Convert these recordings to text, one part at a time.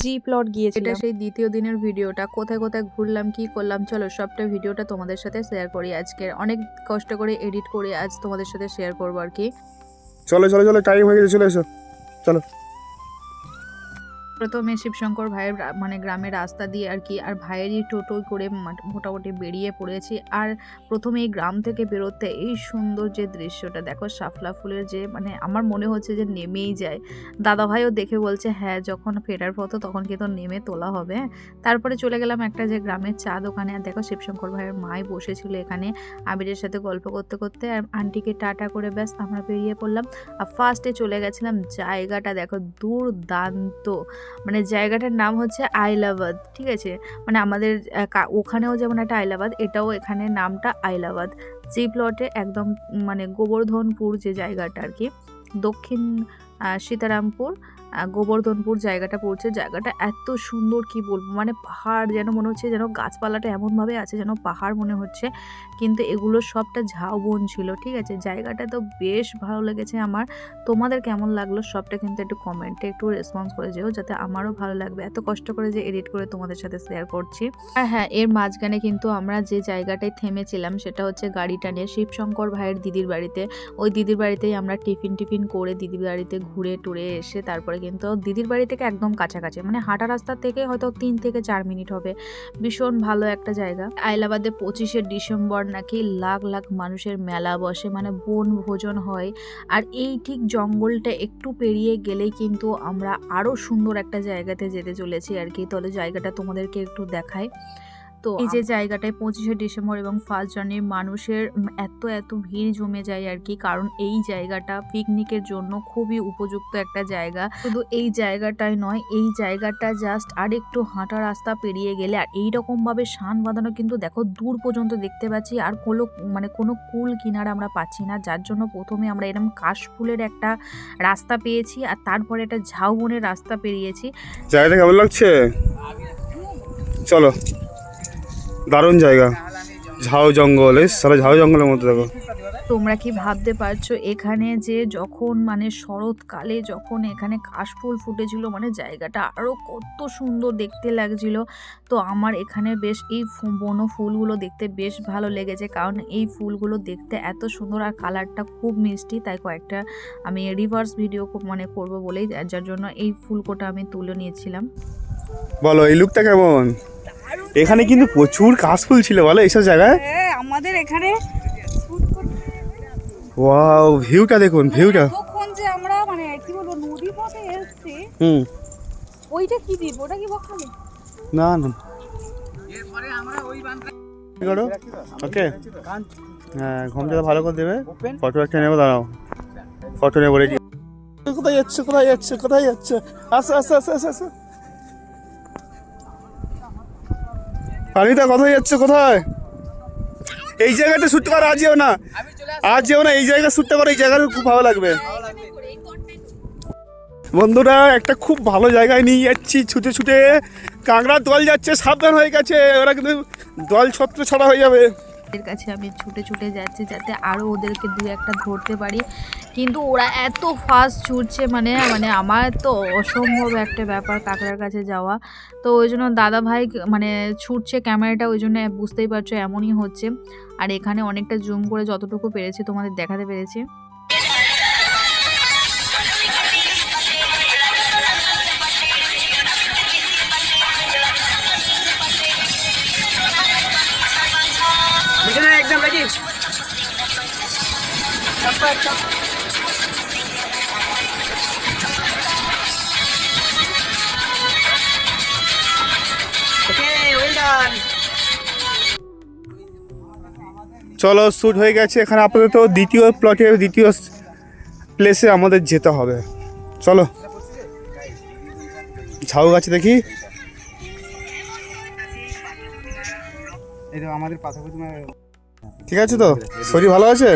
G plot গিয়েছি এটা সেই দ্বিতীয় দিনের ভিডিওটা কোথায় কোথায় ঘুরলাম কি করলাম চলো সবটা ভিডিওটা তোমাদের সাথে শেয়ার করি আজকে অনেক কষ্ট করে এডিট করে আজ তোমাদের সাথে শেয়ার করব আর কি। চলো চলো চলো টাইম হয়ে গেছে চলে এসো। চলো। প্রথমে শিবশঙ্কর ভাইয়ের মানে গ্রামের রাস্তা দিয়ে আর কি, আর ভাইয়েরই টোটোই করে মোটামুটি বেরিয়ে পড়েছি। আর প্রথমে এই গ্রাম থেকে বেরোতে এই সুন্দর যে দৃশ্যটা, দেখো শাপলা ফুলের যে মানে আমার মনে হচ্ছে যে নেমেই যায়। দাদা ভাইও দেখে বলছে হ্যাঁ যখন ফেরার পথ তখন কিন্তু নেমে তোলা হবে। তারপরে চলে গেলাম একটা যে গ্রামের চা দোকানে। আর দেখো শিবশঙ্কর ভাইয়ের মাই বসেছিল এখানে আবিরের সাথে গল্প করতে করতে। আর আন্টিকে টাটা করে ব্যাস আমরা বেরিয়ে পড়লাম। আর ফার্স্টে চলে গেছিলাম জায়গাটা, দেখো দুর্দান্ত। মানে জায়গাটার নাম হচ্ছে আইলাবাদ, ঠিক আছে? মানে আমাদের ওখানেও যেমন একটা আইলাবাদ, এটাও এখানে নামটা আইলাবাদ। যে প্লটে একদম মানে গোবর্ধনপুর যে জায়গাটা আর কি, দক্ষিণ সীতারামপুর গোবর্ধনপুর জায়গাটা পড়ছে। জায়গাটা এত সুন্দর কি বলব? মানে পাহাড় যেন মনে হচ্ছে যেন গাছপালাটা এমনভাবে আছে যেন পাহাড় মনে হচ্ছে। কিন্তু এগুলো সবটা ঝাউবন ছিল, ঠিক আছে? জায়গাটা তো বেশ ভালো লেগেছে আমার। তোমাদের কেমন লাগল সবটা কিন্তু একটু কমেন্টে একটু রেসপন্স করে যেও, যাতে আমারও ভালো লাগবে। এত কষ্ট করে যে এডিট করে তোমাদের সাথে শেয়ার করছি। আর হ্যাঁ এর মাঝখানে কিন্তু আমরা যে জায়গাটায় থেমেছিলাম সেটা হচ্ছে গাড়িটা নিয়ে শিবশঙ্কর ভাইয়ের দিদির বাড়িতে। ওই দিদির বাড়িতেই আমরা টিফিন টিফিন করে দিদির বাড়িতে ঘুরে টুরে এসে তারপরে কিন্তু দিদির বাড়ি থেকে একদম কাছাকাছি। মানে হাঁটা রাস্তা থেকে হয়তো তিন থেকে চার মিনিট হবে। ভীষণ ভালো একটা জায়গা। আইলাবাদে পঁচিশে ডিসেম্বর নাকি লাখ লাখ মানুষের মেলা বসে। মানে বন ভোজন হয়। আর এই ঠিক জঙ্গলটা একটু পেরিয়ে গেলেই কিন্তু আমরা আরও সুন্দর একটা জায়গাতে যেতে চলেছি আর কি। তাহলে জায়গাটা তোমাদেরকে একটু দেখাই। তো এই যে জায়গাটায় পঁচিশে ডিসেম্বর এবং ফার্স্ট জানুয়ারি মানুষের এত এত ভিড় জমে যায় আর কি কারণ এই জায়গাটা পিকনিকের জন্য খুবই উপযুক্ত একটা জায়গা। শুধু এই জায়গাটাই নয় এই জায়গাটা জাস্ট আর একটু হাঁটা রাস্তা পেরিয়ে গেলে আর এই রকম ভাবে শান বাঁধানো কিন্তু দেখো দূর পর্যন্ত দেখতে পাচ্ছি আর কোনো মানে কোনো কুল কিনারা আমরা পাচ্ছি না। যার জন্য প্রথমে আমরা এরকম কাশফুলের একটা রাস্তা পেয়েছি আর তারপরে একটা ঝাউবনের রাস্তা পেরিয়েছি। জায়গাটা কেমন লাগছে? চলো। দারুণ জায়গা। ঝাউ জঙ্গল এই সারা ঝাউ জঙ্গলের মধ্যে দেখো। তোমরা কি ভাবতে পারছ এখানে যে যখন মানে শরৎকালে যখন এখানে কাশফুল ফুটেছিল মানে জায়গাটা আরও কত সুন্দর দেখতে লাগছিল। তো আমার এখানে বেশ এই বন ফুলগুলো দেখতে বেশ ভালো লেগেছে কারণ এই ফুলগুলো দেখতে এত সুন্দর আর কালারটা খুব মিষ্টি। তাই কয়েকটা আমি রিভার্স ভিডিও খুব মানে করব বলেই যার জন্য এই ফুলকোটা আমি তুলে নিয়েছিলাম। বলো এই লুকটা কেমন? এখানে কিন্তু প্রচুর কাশফুল ছিল বলো এইসব জায়গায়? হ্যাঁ আমাদের এখানে ওয়াও ভিউটা দেখুন ভিউটা। তখন যে আমরা মানে কি বলব নদী পথে এসছি। হুম। ওইটা কি দ্বীপ ওটা কি বকখালি? না না। কি করো? ওকে। হ্যাঁ ঘুমটা ভালো করে দেবে। ফটো একটা নেব দাঁড়াও। ফটো নেব রেডি কোথায় যাচ্ছে কোথায় যাচ্ছে কোথায় যাচ্ছে? আসো আসো আসো আসো। পানিটা কোথায় যাচ্ছে? কোথায়? এই জায়গাটা শুট করা আজ যেও না। আজ যেও না এই জায়গায় শুটটা করো এই জায়গাটা খুব ভালো লাগবে। বন্ধুরা একটা খুব ভালো জায়গায় নিয়ে যাচ্ছি ছুটে ছুটে। কাঁকড়ার দল যাচ্ছে সাবধান হয়ে গেছে ওরা কিন্তু দল ছত্র ছড়া হয়ে যাবে। ওদের কাছে আমি ছুটে ছুটে যাচ্ছি যাতে আরও ওদেরকে দু একটা ধরতে পারি। কিন্তু ওরা এত ফাস্ট ছুটছে মানে মানে আমার তো অসম্ভব একটা ব্যাপার কাকড়ার কাছে যাওয়া। তো ওই জন্য দাদা ভাই মানে ছুটছে ক্যামেরাটা, ওই জন্য বুঝতেই পারছ এমনই হচ্ছে। আর এখানে অনেকটা জুম করে যতটুকু পেরেছি তোমাদের দেখাতে পেরেছি। চলো শ্যুট হয়ে গেছে। এখানে আপাতত দ্বিতীয় প্লটে দ্বিতীয় প্লেসে আমাদের যেতে হবে। চলো। ঝাউ গাছে দেখি। ঠিক আছে তো? শরীর ভালো আছে?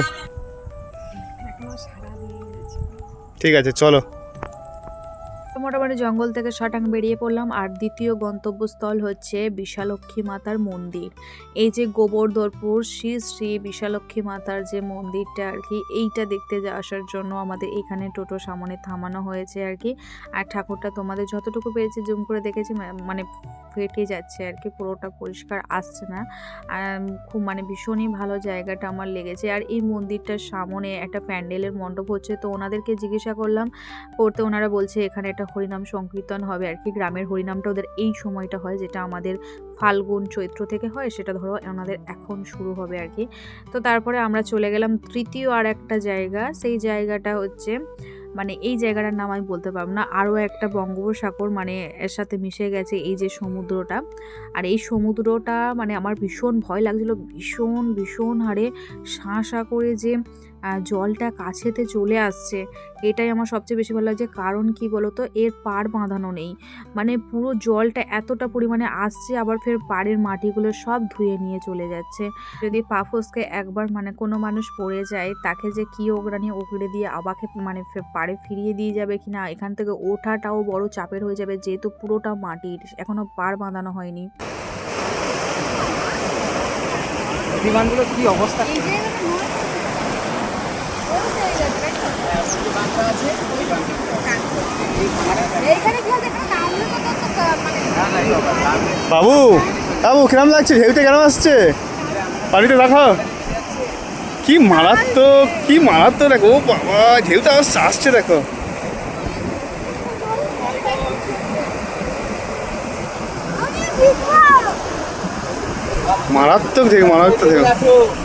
ঠিক আছে চলো মোটামুটি জঙ্গল থেকে শটাং বেরিয়ে পড়লাম আর দ্বিতীয় গন্তব্যস্থল হচ্ছে বিশালক্ষী মাতার মন্দির। এই যে গোবর্ধনপুর, শ্রী শ্রী বিশালক্ষী মাতার যে মন্দিরটা আর কি, এইটা দেখতে আসার জন্য আমাদের এখানে টোটো সামনে থামানো হয়েছে আর কি। আর ঠাকুরটা তোমাদের যতটুকু পেরেছি জুম করে দেখেছি মানে ফেটে যাচ্ছে আর কি, পুরোটা পরিষ্কার আসছে না। খুব মানে ভীষণই ভালো জায়গাটা আমার লেগেছে। আর এই মন্দিরটার সামনে একটা প্যান্ডেলের মণ্ডপ হচ্ছে, তো ওনাদেরকে জিজ্ঞাসা করলাম করতে ওনারা বলছে এখানে একটা হরিনাম সংকীর্তন হবে। আর কি গ্রামের হরিনামটা ওদের এই সময়টা হয় যেটা আমাদের ফাল্গুন চৈত্র থেকে হয়, সেটা ধরো ওনাদের এখন শুরু হবে আর কি। তো তারপরে আমরা চলে গেলাম তৃতীয় আর একটা জায়গা। সেই জায়গাটা হচ্ছে মানে এই জায়গাটার নাম আমি বলতে পারব না, আরও একটা বঙ্গোপসাগর মানে এর সাথে মিশে গেছে এই যে সমুদ্রটা। আর এই সমুদ্রটা মানে আমার ভীষণ ভয় লাগছিল, ভীষণ ভীষণ হারে শাঁ করে যে জলটা কাছেতে চলে আসছে। এটাই আমার সবচেয়ে বেশি ভালো লাগছে কারণ কি বলতো? এর পাড় বাঁধানো নেই। মানে পুরো জলটা এতটা পরিমাণে আসছে আবার ফের পাড়ের মাটিগুলো সব ধুয়ে নিয়ে চলে যাচ্ছে। যদি পা ফসকে একবার মানে কোনো মানুষ পড়ে যায় তাকে যে কি ওগড়ানি ওগড়ে দিয়ে আবাকে মানে ফে- পাড়ে ফিরিয়ে দিয়ে যাবে কি না এখান থেকে ওঠাটাও বড় চাপের হয়ে যাবে যেহেতু পুরোটা মাটির এখনও পাড় বাঁধানো হয়নি। বিমানগুলো কি অবস্থা? বাবু বাবু, কিরম লাগছে? ঢেউটা কেরম আসছে? পানিতে দেখো। কি মারাত্মক কি মারাত্মক, দেখো, ও বাবা ঢেউতে আসছে আসছে, দেখো। মারাত্মক ঢেউ মারাত্মক ঢেউ ওই দেখো এক্ষুনি পড়ে যাচ্ছিল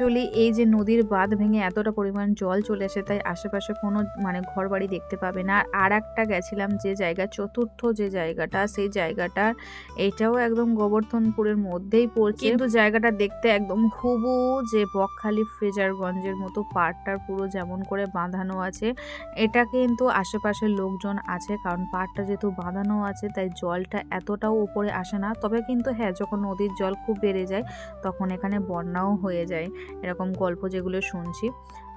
অ্যাকচুয়ালি এই যে নদীর বাঁধ ভেঙে এতটা পরিমাণ জল চলে আসে তাই আশেপাশে কোনো মানে ঘর বাড়ি দেখতে পাবে না। আর একটা গেছিলাম যে জায়গা, চতুর্থ যে জায়গাটা, সেই জায়গাটা, এটাও একদম গোবর্ধনপুরের মধ্যেই পড়ছে। কিন্তু জায়গাটা দেখতে একদম হুবু যে বকখালি ফ্রেজারগঞ্জের মতো পাড়টার পুরো যেমন করে বাঁধানো আছে, এটা কিন্তু আশেপাশের লোকজন আছে কারণ পাড়টা যেহেতু বাঁধানো আছে তাই জলটা এতটাও উপরে আসে না। তবে কিন্তু হ্যাঁ যখন নদীর জল খুব বেড়ে যায় তখন এখানে বন্যাও হয়ে যায়। এরকম গল্প যেগুলো শুনছি।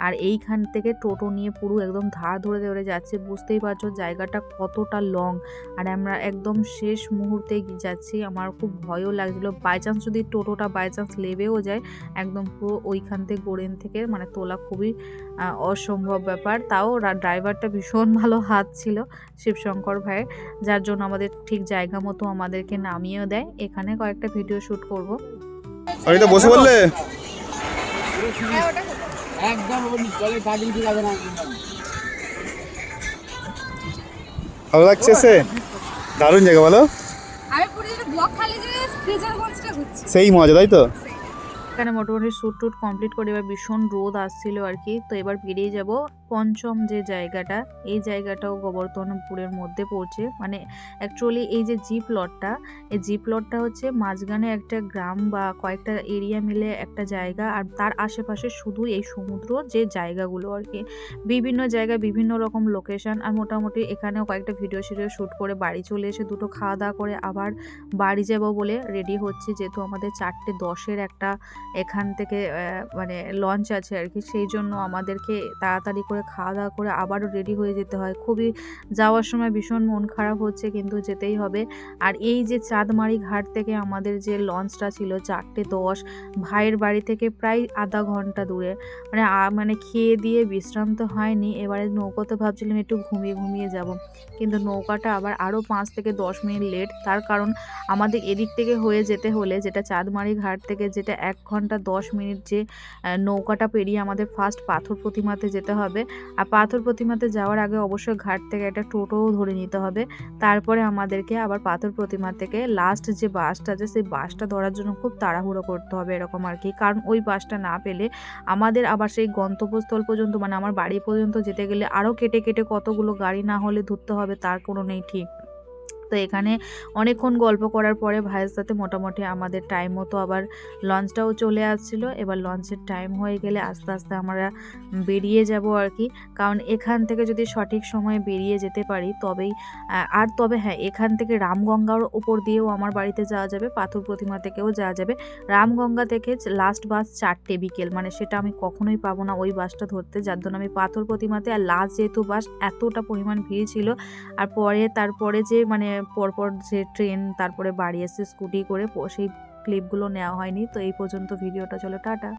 আর এইখান থেকে টোটো নিয়ে পুরো একদম ধার ধরে ধরে যাচ্ছে। বুঝতেই পারছ জায়গাটা কতটা লং আর আমরা একদম শেষ মুহূর্তে যাচ্ছি। আমার খুব ভয়ও লাগছিল। বাই চান্স যদি টোটোটা বাই চান্স লেবেও যায় একদম পুরো ওইখান থেকে গোড়েন থেকে মানে তোলা খুবই অসম্ভব ব্যাপার। তাও ড্রাইভারটা ভীষণ ভালো হাত ছিল শিবশঙ্কর ভাইয়ের। যার জন্য আমাদের ঠিক জায়গা মতো আমাদেরকে নামিয়েও দেয়। এখানে কয়েকটা ভিডিও শ্যুট করব। অনিতা বসে বললে। একদম জলে পা যাবে না ভালো লাগছে সে দারুণ জায়গা বলো সেই মজা তাই তো? এখানে মোটামুটি শ্যুট টুট কমপ্লিট করে এবার ভীষণ রোদ আসছিল আর কি তো এবার বেরিয়ে যাব। পঞ্চম যে জায়গাটা, এই জায়গাটাও গোবর্ধনপুরের মধ্যে পড়ছে। মানে অ্যাকচুয়ালি এই যে জি প্লটটা এই জি প্লটটা হচ্ছে মাঝখানে একটা গ্রাম বা কয়েকটা এরিয়া মিলে একটা জায়গা, আর তার আশেপাশে শুধু এই সমুদ্র যে জায়গাগুলো আর কি। বিভিন্ন জায়গায় বিভিন্ন রকম লোকেশন আর মোটামুটি এখানেও কয়েকটা ভিডিও সিডিও শ্যুট করে বাড়ি চলে এসে দুটো খাওয়া দাওয়া করে আবার বাড়ি যাব বলে রেডি হচ্ছে। যেহেতু আমাদের চারটে দশের একটা এখান থেকে মানে লঞ্চ আছে আর কি, সেই জন্য আমাদেরকে তাড়াতাড়ি করে খাওয়া দাওয়া করে আবারও রেডি হয়ে যেতে হয়। খুবই যাওয়ার সময় ভীষণ মন খারাপ হচ্ছে, কিন্তু যেতেই হবে। আর এই যে চাঁদমারি ঘাট থেকে আমাদের যে লঞ্চটা ছিল চারটে দশ, ভাইয়ের বাড়ি থেকে প্রায় আধা ঘণ্টা দূরে। মানে মানে খেয়ে দিয়ে বিশ্রান্ত হয়নি, এবারে নৌকোতে ভাবছিলাম একটু ঘুমিয়ে ঘুমিয়ে যাব। কিন্তু নৌকাটা আবার আরও পাঁচ থেকে দশ মিনিট লেট তার কারণ আমাদের এদিক থেকে হয়ে যেতে হলে যেটা চাঁদমারি ঘাট থেকে যেটা এক ঘণ্টা দশ মিনিট যে নৌকাটা পেরিয়ে আমাদের ফার্স্ট পাথর প্রতিমাতে যেতে হবে আর পাথর প্রতিমাতে যাওয়ার আগে অবশ্যই ঘাট থেকে একটা টোটোও ধরে নিতে হবে। তারপরে আমাদেরকে আবার পাথর প্রতিমা থেকে লাস্ট যে বাসটা আছে, সেই বাসটা ধরার জন্য খুব তাড়াহুড়ো করতে হবে এরকম আর কি। কারণ ওই বাসটা না পেলে আমাদের আবার সেই গন্তব্যস্থল পর্যন্ত মানে আমার বাড়ি পর্যন্ত যেতে গেলে আরও কেটে কেটে কতগুলো গাড়ি না হলে ধরতে হবে, তার কোনো নেই ঠিক। তো এখানে অনেকক্ষণ গল্প করার পরে ভাইয়ের সাথে মোটামুটি আমাদের টাইম মতো আবার লঞ্চটাও চলে আসছিল। এবার লঞ্চের টাইম হয়ে গেলে আস্তে আস্তে আমরা বেরিয়ে যাব আর কি। কারণ এখান থেকে যদি সঠিক সময়ে বেরিয়ে যেতে পারি, তবেই আর তবে হ্যাঁ এখান থেকে রামগঙ্গার ওপর দিয়েও আমার বাড়িতে যাওয়া যাবে, পাথর প্রতিমা থেকেও যাওয়া যাবে। রামগঙ্গা থেকে লাস্ট বাস চারটে বিকেল মানে সেটা আমি কখনোই পাবো না ওই বাসটা ধরতে। যার জন্য আমি পাথর প্রতিমাতে আর লাস্ট যেহেতু বাস এতটা পরিমাণ ভিড় ছিল, আর পরে, তারপরে যে মানে পরপর যে ট্রেন তারপরে বাড়ি এসে স্কুটি করে সেই ক্লিপগুলো নেওয়া হয়নি। তো এই পর্যন্ত ভিডিওটা চলো, টাটা।